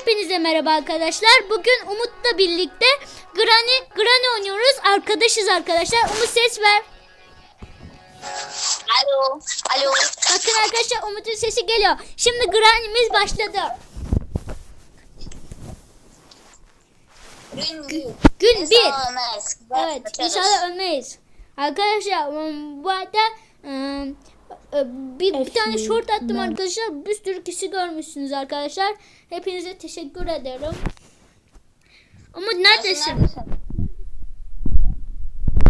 Hepinize merhaba arkadaşlar. Bugün Umut'la birlikte Granny Granny oynuyoruz. Arkadaşız arkadaşlar. Umut ses ver. Alo. Alo. Bakın arkadaşlar Umut'un sesi geliyor. Şimdi Granny'miz başladı. Gün. Gün bir. Olmaz. Evet inşallah ölmeyiz. Arkadaşlar um, bu arada um, bir, bir tane short attım arkadaşlar. Bir sürü kişi görmüşsünüz arkadaşlar. Hepinize teşekkür ederim. Umut neredesin?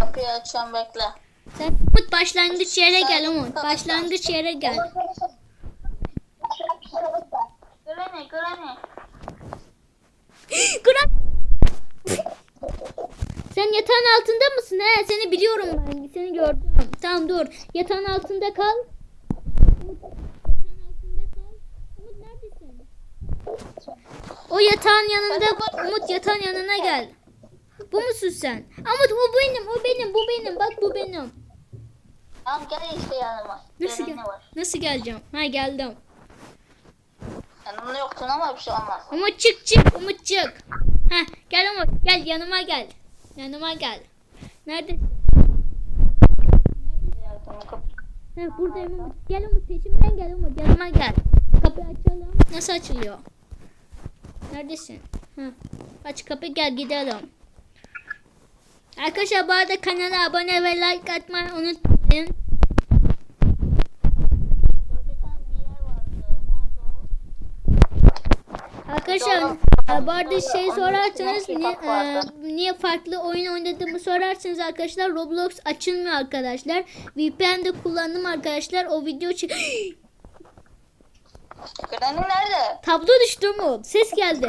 Kapıyı açıyorum bekle. Sen Umut başlangıç yere gel Umut. Başlangıç yere gel. Granny, Granny. Kıran. Sen yatağın altında mısın? He, seni biliyorum ben. Seni gördüm. Tamam dur. Yatağın altında kal. Umut, Yatağın altında kal. Umut neredesin? O yatağın yanında. Umut yatağın yanına gel. Bu musun sen? Umut bu benim, o benim, bu benim. Bak bu benim. Tamam gel işte yanıma. Nasıl gel? Nasıl geleceğim? Ha geldim. Yanımda yoktun ama bir şey olmaz. Umut çık çık Umut çık. Heh, gel Umut gel yanıma gel. Yanıma gel. Nerede? Yardım kapı. Heh, buradayım Umut. Gel Umut peşimden gel Umut yanıma gel. Kapıyı açalım. Nasıl açılıyor? Neredesin? Heh. Aç kapı gel gidelim. Arkadaşlar bu arada kanala abone ve like atmayı unutmayın. Arkadaşlar bu arada şey sorarsanız niye, e, niye farklı oyun oynadığımı sorarsanız arkadaşlar Roblox açılmıyor arkadaşlar. VPN de kullandım arkadaşlar. O video çek... Granny nerede? Tablo düştü mu? Ses geldi.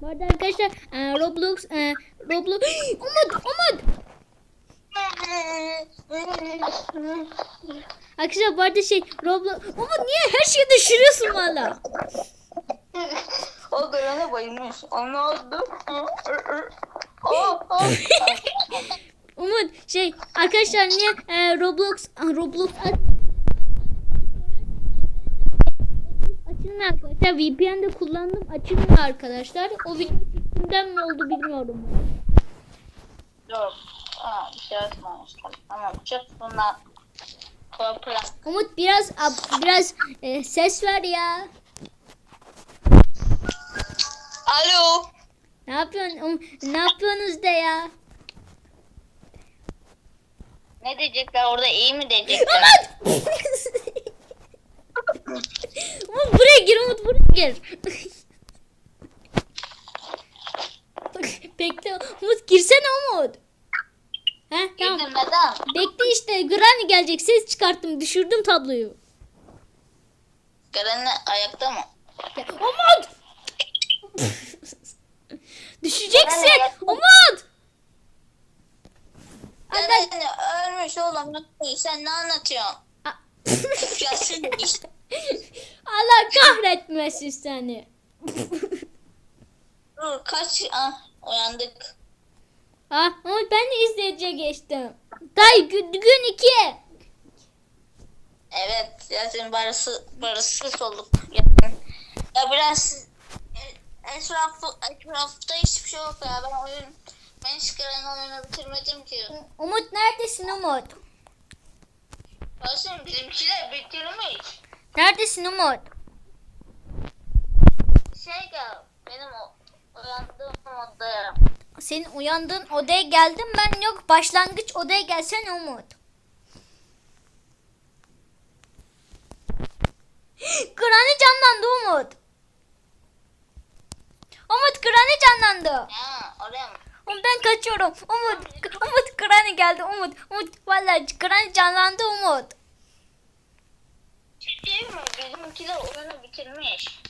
Bu arada arkadaşlar e, Roblox e, Roblox Umut Umut Arkadaşlar bu arada şey Roblox Umut niye her şeyi düşürüyorsun valla? o Granny bayılmış. O ne oldu? Oh, oh. Umut şey arkadaşlar niye e, Roblox Roblox aç- açılmıyor arkadaşlar. VPN de kullandım açılmıyor arkadaşlar. O video çekimden mi oldu bilmiyorum. Yok. Aa, bir şey açmamışlar. Tamam çık bundan. Kopya. Umut biraz biraz e, ses ver ya. Alo. Ne yapıyorsun? Um, ne yapıyorsunuz de ya? Ne diyecekler orada iyi mi diyecekler? Umut! Umut buraya gir Umut buraya gir. Bekle Umut girsene Umut. He tamam. Girdim neden? Bekle işte Granny gelecek ses çıkarttım düşürdüm tabloyu. Granny ayakta mı? Ya, Umut! Düşeceksin Umut! Granny ölmüş oğlum. Sen ne anlatıyorsun? İşte. Allah kahretmesin seni. Kaç. Ah uyandık. Ah Umut ben de izleyiciye geçtim. Day gün, gün iki. Evet Yasin barısı, barısız olduk. Yasin. Ya biraz e, etrafı, etrafta hiçbir şey yok ya. Ben oyun ben hiç Granny oyunu bitirmedim ki. Umut neredesin Umut? Yasin bizimkiler bitirmiş. Neredesin Umut? Şey gel benim o uyandığım odaya. Senin uyandığın odaya geldim ben yok. Başlangıç odaya gelsene Umut. Granny canlandı Umut. Umut Granny canlandı. Ya oraya mı? Umut ben kaçıyorum. Umut, Umut Granny geldi Umut. Umut vallahi Granny canlandı Umut. Değil mi? Bizimkiler oyunu bitirmiş.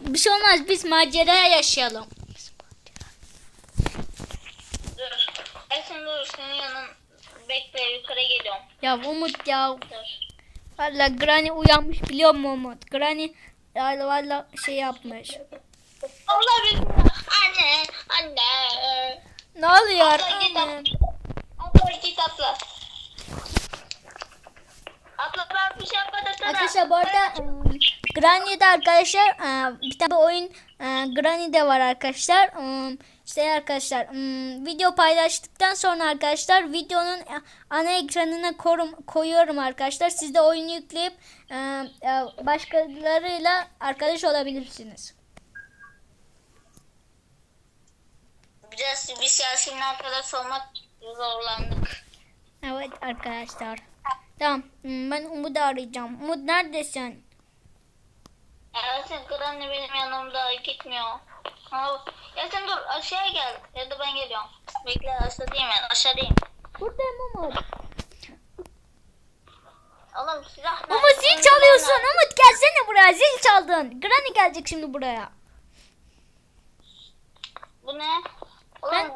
Bir şey olmaz biz macera yaşayalım. Dur. Yasin dur senin yanın bekle yukarı geliyorum. Ya Umut ya Dur. Valla Granny uyanmış biliyor musun Umut? Granny valla valla şey yapmış. Allah bilmiyor. Anne, anne. Ne oluyor? Abla git Anne? abla. Abla git abla. arkadaşlar bu arada e, Granny'de arkadaşlar e, bir tane oyun e, Granny'de var arkadaşlar. E, işte arkadaşlar e, video paylaştıktan sonra arkadaşlar videonun ana ekranına korum, koyuyorum arkadaşlar. Siz de oyunu yükleyip e, e, başkalarıyla arkadaş olabilirsiniz. Biraz bir siyasinin arkadaş olmak zorlandık. Evet arkadaşlar. Tamam hmm, ben Umut'u arayacağım. Umut neredesin? Yasin Granny benim yanımda gitmiyor. Ama Yasin dur aşağıya gel. Ya da ben geliyorum. Bekle aşağıdayım ben aşağıdayım. Buradayım Umut. Oğlum silah nerede? Umut zil çalıyorsun. Umut gelsene buraya. Zil çaldın. Granny gelecek şimdi buraya. Bu ne? Oğlum Ben-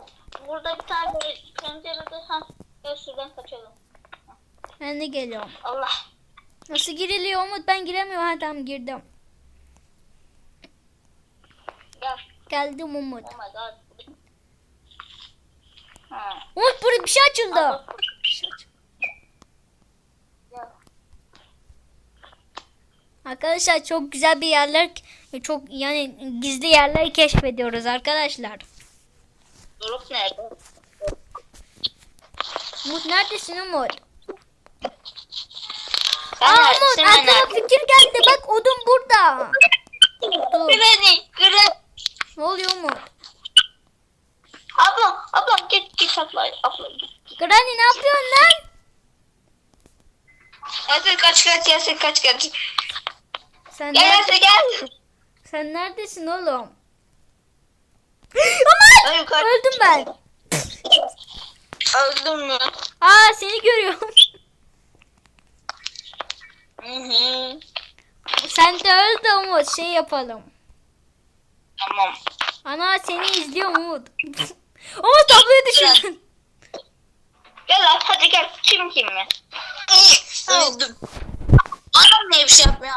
burada bir tane böyle pencerede ha. Gel şuradan kaçalım. Ben de geliyorum. Allah. Nasıl giriliyor Umut? Ben giremiyorum. Ha tamam girdim. Gel. Geldim Umut. Oh my god. Ha. Umut burada bir şey açıldı. Gel. Arkadaşlar çok güzel bir yerler çok yani gizli yerler keşfediyoruz arkadaşlar. Durup nerede? Umut neredesin Umut? Sen Aa? Umut Ben aklıma fikir geldi. Bak odun burada. Dur. Granny. Granny. Ne oluyor Umut? Ablam. Ablam git git abla. Abla git. Granny ne yapıyorsun lan? Yasin kaç kaç Yasin kaç kaç. Sen, Gel nerede, gel. sen neredesin oğlum? Umut! yukarı- Öldüm ben. Öldün mü? Aa seni görüyorum. Hı hı. Sen de öl de Umut şey yapalım. Tamam. Ana seni izliyor Umut. Umut tabloya düşürdün. Gel lan hadi gel. Kim kim mi? Öldüm. Adam niye bir şey yapmıyor?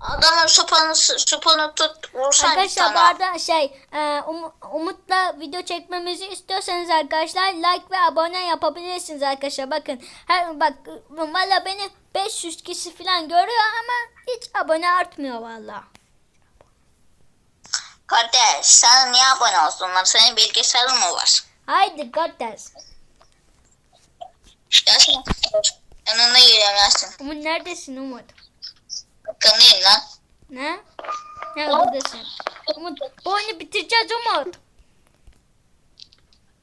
Adamın sopanı, sopanı tut. Vursan Arkadaşlar bu arada şey e, Um- Umut'la video çekmemizi istiyorsanız arkadaşlar like ve abone yapabilirsiniz arkadaşlar. Bakın her bak valla beni 500 kişi falan görüyor ama hiç abone artmıyor valla. Kardeş sen niye abone olsun lan? Senin bilgisayarın mı var? Haydi kardeş. Yasin. Yanına geliyorum Yasin. Umut neredesin Umut? Yakınıyım lan. Ne? Ne buradasın? Umut bu oyunu bitireceğiz Umut.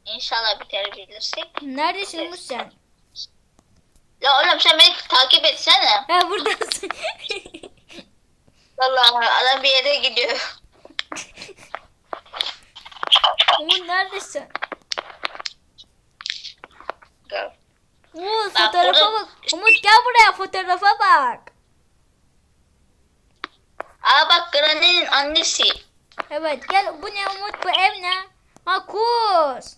İnşallah bitirebilirsek. Neredesin Umut sen? Ya oğlum sen beni takip etsene. Ha buradasın. Vallahi adam bir yere gidiyor. Umut neredesin? Gel. Oo Ben fotoğrafa bak. Umut gel buraya fotoğrafa bak. Aa bak Granny'nin annesi. Evet gel bu ne Umut bu ev ne? Ha kuz.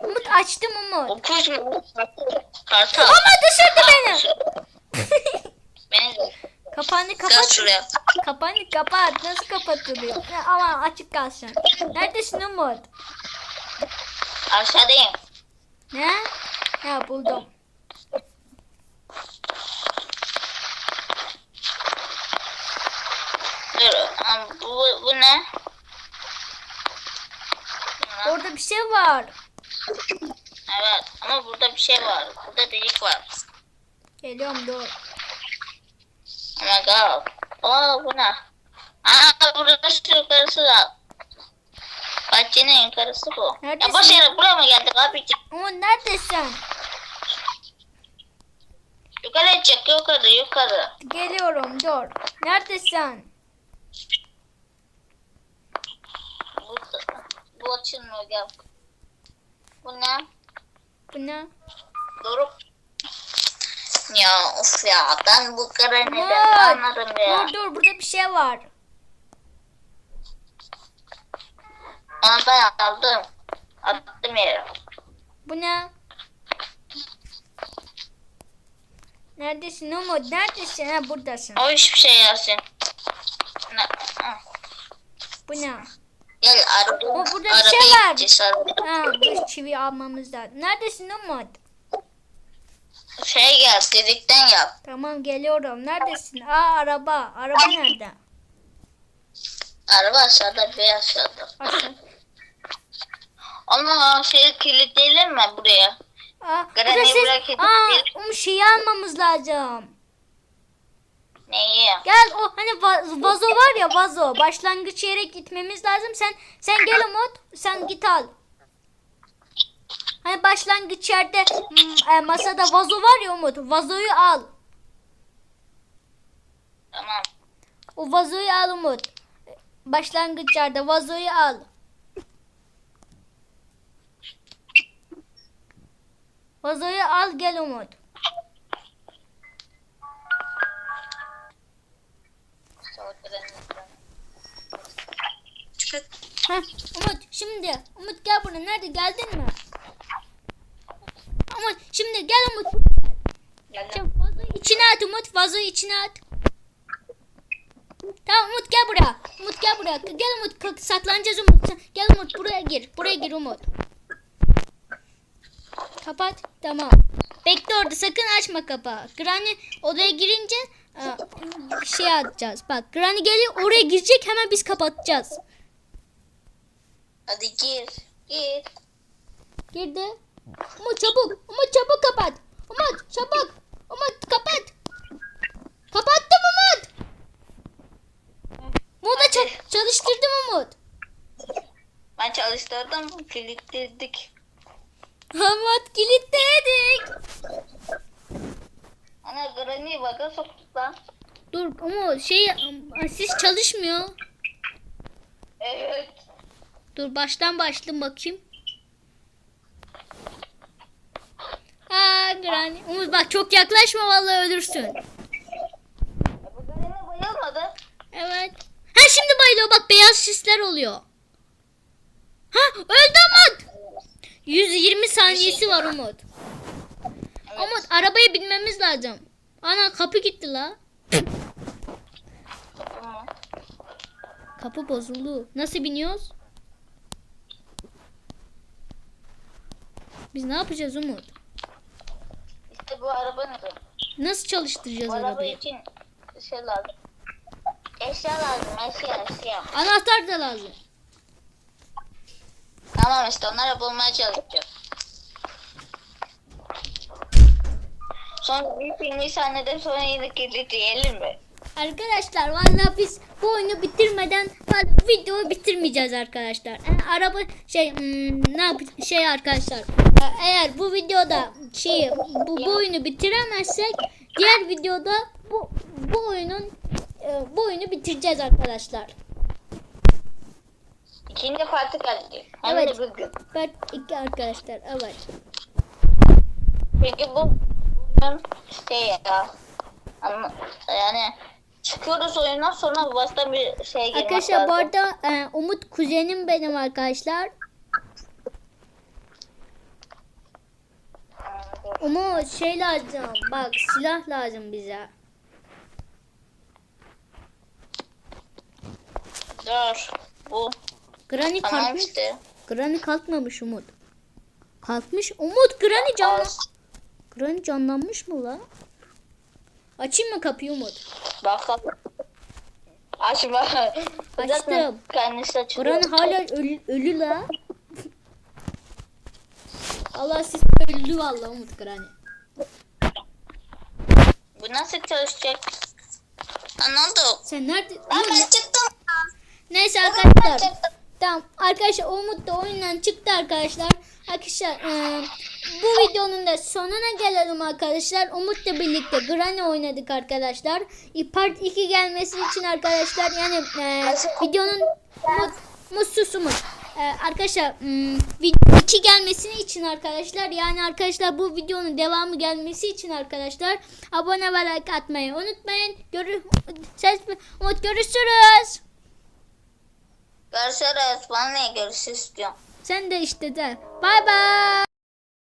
Umut açtım Umut. O kuş mu? Kartal. Ama düşürdü beni. Beni Kapağını Gel kapat. şuraya. Kapağını kapat. Nasıl kapatılıyor? Ya, ama açık kalsın. Neredesin Umut? Aşağıdayım. Ne? Ya buldum. Dur. Bu? Bu ne? Orada bir şey var. Evet ama burada bir şey var. Burada delik var. Geliyorum dur. Oh my god. Aa bu ne? Aa burada şu yukarısı da. Bahçenin yukarısı bu. Neredesin Ya boş yere buraya mı geldik abicim? Umut neredesin? Yukarı çık yukarı yukarı. Geliyorum dur. Neredesin? Bu, bu açılmıyor gel. Bu ne? Bu ne? Doruk. Ya of ya ben bu karı neden Umut. anlarım ya. Dur dur burada bir şey var. Ama ben aldım. Attım yere. Bu ne? Neredesin Umut? Neredesin? Ha buradasın. O hiçbir şey. Ne? Ha. Bu ne? Gel araba. O burada bir şey var. Ha bu çivi almamız lazım. Neredesin Umut? Şey yap, dedikten yap. Tamam geliyorum. Neredesin? Aa araba. Araba nerede? Araba aşağıda, bir aşağıda. Aşağı. Ama şey kilitleyelim mi buraya? Aa, Granny burada ses- bırak edip Aa, bir- o şeyi almamız lazım. Neyi? Gel o hani va- vazo var ya vazo. Başlangıç yere gitmemiz lazım. Sen sen gel Umut. Sen git al. Hani başlangıç yerde hmm, e, masada vazo var ya Umut. Vazoyu al. Tamam. O vazoyu al Umut. Başlangıç yerde vazoyu al. Vazoyu al gel Umut. Heh, Umut şimdi Umut gel buraya. Nerede geldin mi? Umut şimdi gel Umut. Geldim. Çabuk vazoyu içine at Umut. Vazoyu içine at. Tamam Umut gel buraya. Umut gel buraya. Gel Umut saklanacağız Umut. Gel Umut buraya gir. Buraya gir Umut. Kapat. Tamam. Bekle orada sakın açma kapağı. Granny odaya girince e, şey atacağız. Bak Granny geliyor oraya girecek hemen biz kapatacağız. Hadi gir. Gir. Girdi. Umut çabuk. Umut çabuk kapat. Umut çabuk. Umut kapat. Kapattım Umut. Umut'a ça- çalıştırdım Umut. Ben çalıştırdım, kilitledik. Umut kilitledik. Ana Granny baga soktuk lan. Dur Umut şey siz çalışmıyor. Evet. Dur baştan başlayayım bakayım. Aa Granny. Umut bak çok yaklaşma vallahi ölürsün. Evet. Ha şimdi bayılıyor bak beyaz sisler oluyor. Ha öldü Umut. 120 saniyesi var Umut. Evet. Umut arabaya binmemiz lazım. Ana kapı gitti la. Kapı bozuldu. Nasıl biniyoruz? Biz ne yapacağız Umut? Bu arabanın. Nasıl çalıştıracağız Bu araba arabayı? için şey lazım. Eşya lazım, eşya, eşya. Anahtar da lazım. Tamam işte onları bulmaya çalışacağız. Sonra bir filmi sahnede sonra yine kilitleyelim mi? Arkadaşlar vallahi biz bu oyunu bitirmeden videoyu bitirmeyeceğiz arkadaşlar. Yani araba şey hmm, ne yap şey arkadaşlar. Eğer bu videoda şeyi bu, bu oyunu bitiremezsek diğer videoda bu bu oyunun e, bu oyunu bitireceğiz arkadaşlar. İkinci parti geldi. Hem Evet. de bir gün. Ben iki arkadaşlar evet. Peki bu şey ya. Ama yani çıkıyoruz oyundan sonra başta bir şey girmek Arkadaşlar bu arada e, Umut kuzenim benim arkadaşlar. Umut şey lazım. Bak silah lazım bize. Dur. Bu Granny tamam kalkmış. işte. Granny kalkmamış Umut. Kalkmış. Umut Granny canlan. Az. Granny canlanmış mı la? Açayım mı kapıyı Umut? Bakalım. Açma. Zaten Kendisi açılıyor. Granny hala ölü, ölü la. Allah siz öldü vallahi Umut Granny. Bu nasıl çalışacak? Ha, ne oldu? Sen nerede? Ben, Umut, çıktım. Neyse arkadaşlar. Tamam arkadaşlar Umut da oyundan çıktı arkadaşlar. Arkadaşlar e, bu videonun da sonuna gelelim arkadaşlar. Umut'la birlikte Granny oynadık arkadaşlar. E, Part 2 gelmesi için arkadaşlar yani e, videonun Umut, mutsuz Umut. E, arkadaşlar m, video 2 gelmesini için arkadaşlar yani arkadaşlar bu videonun devamı gelmesi için arkadaşlar abone ve like atmayı unutmayın. Görü ses Umut görüşürüz. Görüşürüz. Bana ne görüşürüz diyorum. Sen de işte de. Bay bay.